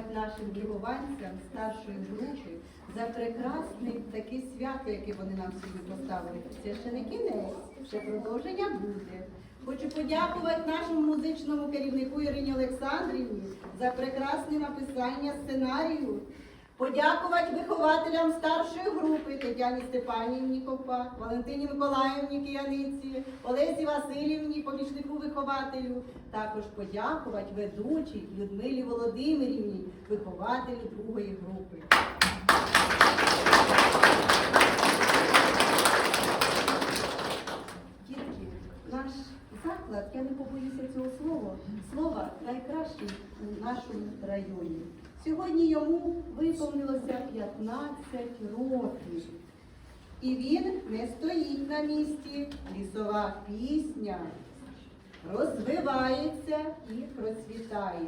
подякувати нашим вихованцям старшої групи за прекрасне таке свято, яке вони нам сьогодні поставили. Це ще не кінець, ще продовження буде. Хочу подякувати нашому музичному керівнику Ірині Олександрівні за прекрасне написання сценарію. Подякувати вихователям старшої групи Тетяні Степанівні Копак, Валентині Миколаївні Кияниці, Олесі Васильівні, помічнику вихователю. Також подякувати ведучій Людмилі Володимирівні, вихователю другої групи. Дітки, наш заклад, я не побоюся цього слова, слова найкращий у нашому районі. Сьогодні йому виповнилося 15 років. І він не стоїть на місці. Лісова пісня розвивається і процвітає.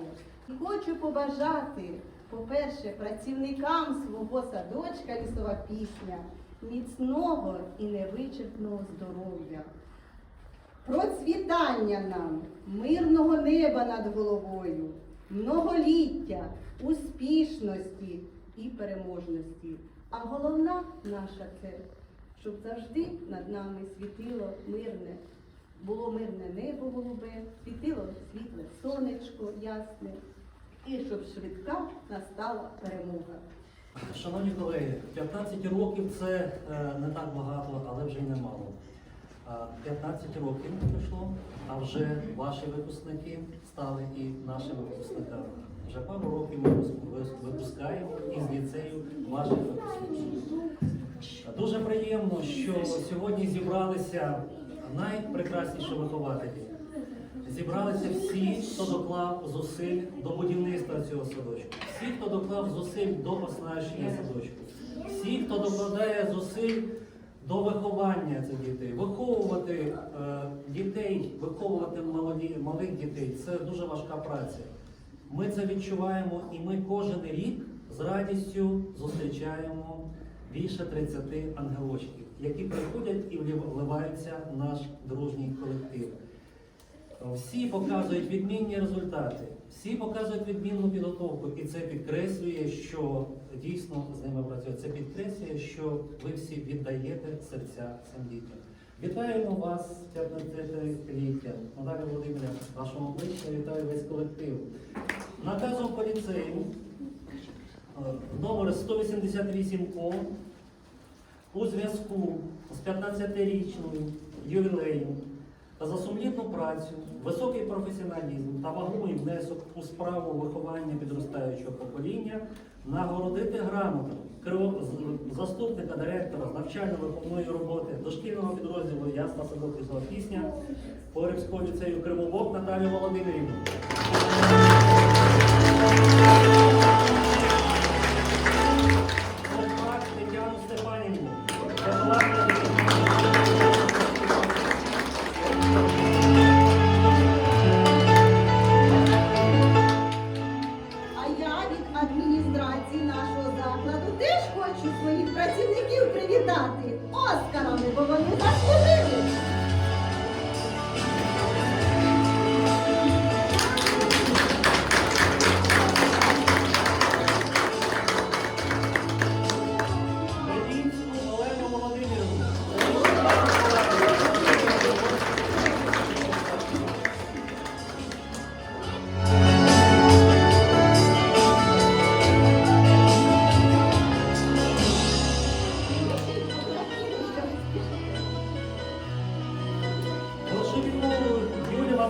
І хочу побажати, по-перше, працівникам свого садочка лісова пісня міцного і невичерпного здоров'я. Процвітання нам, мирного неба над головою, многоліття, успішності і переможності. А головна наша це, щоб завжди над нами світило мирне, було мирне небо голубе, світило світле сонечко ясне, і щоб швидка настала перемога. Шановні колеги, 15 років це е, не так багато, але вже й немало. А 15 років пройшло, а вже ваші випускники стали і нашими випускниками. Вже пару років ми випускаємо із ліцею ваших випускників. Дуже приємно, що сьогодні зібралися найпрекрасніші вихователі. Зібралися всі, хто доклав зусиль до будівництва цього садочку, всі, хто доклав зусиль до оснащення садочку, всі, хто докладає зусиль до виховання цих дітей, виховувати е, дітей, виховувати молоді, малих дітей це дуже важка праця. Ми це відчуваємо і ми кожен рік з радістю зустрічаємо більше 30 ангелочків, які приходять і вливаються в наш дружній колектив. Всі показують відмінні результати, всі показують відмінну підготовку, і це підкреслює, що дійсно з ними працює. Це підкреслює, що ви всі віддаєте серця цим дітям. Вітаємо вас 15-літтям. Наталя Володимирівна, вашому обличчя вітаю весь колектив. Наказом по ліцею е, номер 188О у зв'язку з 15-річною ювілеєм та за сумлінну працю, високий професіоналізм та вагомий внесок у справу виховання підростаючого покоління нагородити грамоту заступника директора навчально-виховної роботи дошкільного підрозділу Ясна садок пісня Порівського ліцею Кривобок Наталію Володимирівну.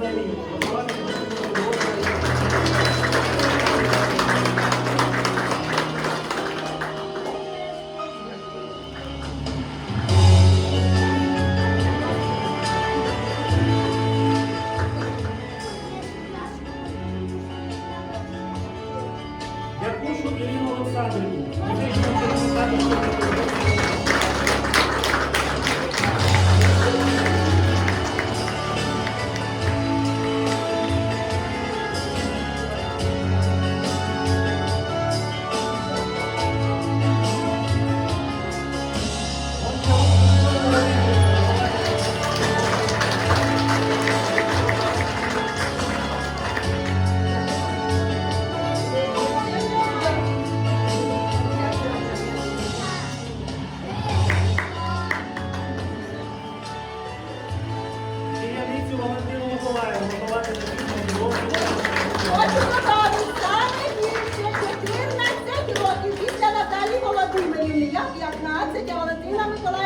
Amen. 到那个了。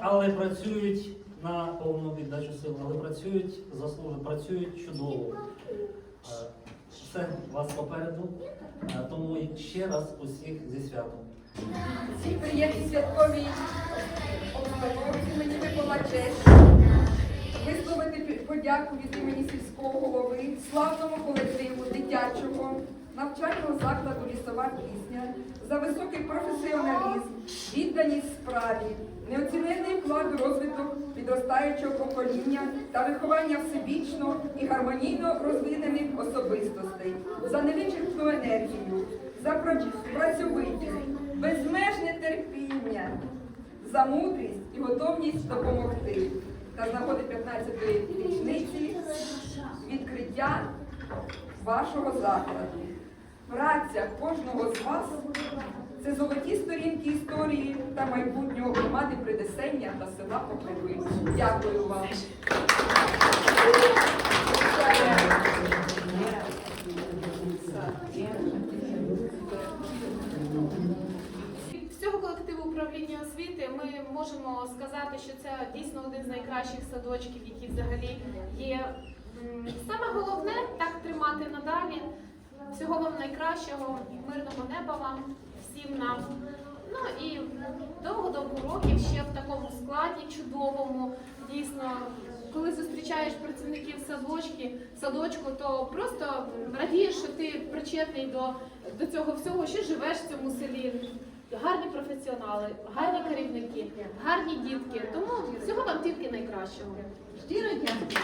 Але працюють на повну віддачу сил, але працюють заслужено, працюють чудово. Е, Все вас попереду. Е, Тому ще раз усіх зі святом. Цій приємній святковій обстановці мені випала честь висловити подяку від імені сільського голови, славному колективу дитячого навчального закладу лісова пісня за високий професіоналізм, відданість справі, неоціненний вклад у розвиток підростаючого покоління та виховання всебічно і гармонійно розвинених особистостей, за невичерпну енергію, за працьовитість, безмежне терпіння, за мудрість і готовність допомогти. Та з нагоди 15-ї річниці відкриття вашого закладу. Праця кожного з вас це золоті сторінки історії та майбутнього громади Придесення та села Покриви. Дякую вам. Всього колективу управління освіти ми можемо сказати, що це дійсно один з найкращих садочків, які взагалі є. Саме головне так тримати надалі. Всього вам найкращого, мирного неба вам, всім нам. Ну і довго-довго років ще в такому складі чудовому. Дійсно, коли зустрічаєш працівників садочки, садочку, то просто радієш, що ти причетний до, до цього всього, що живеш в цьому селі. Гарні професіонали, гарні керівники, гарні дітки. Тому всього вам тільки найкращого. Щиро дякую.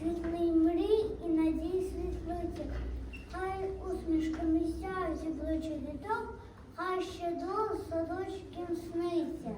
світлий мрій і надій світлиця. Хай усмішками сяють зібличий діток, хай ще до садочків сниться.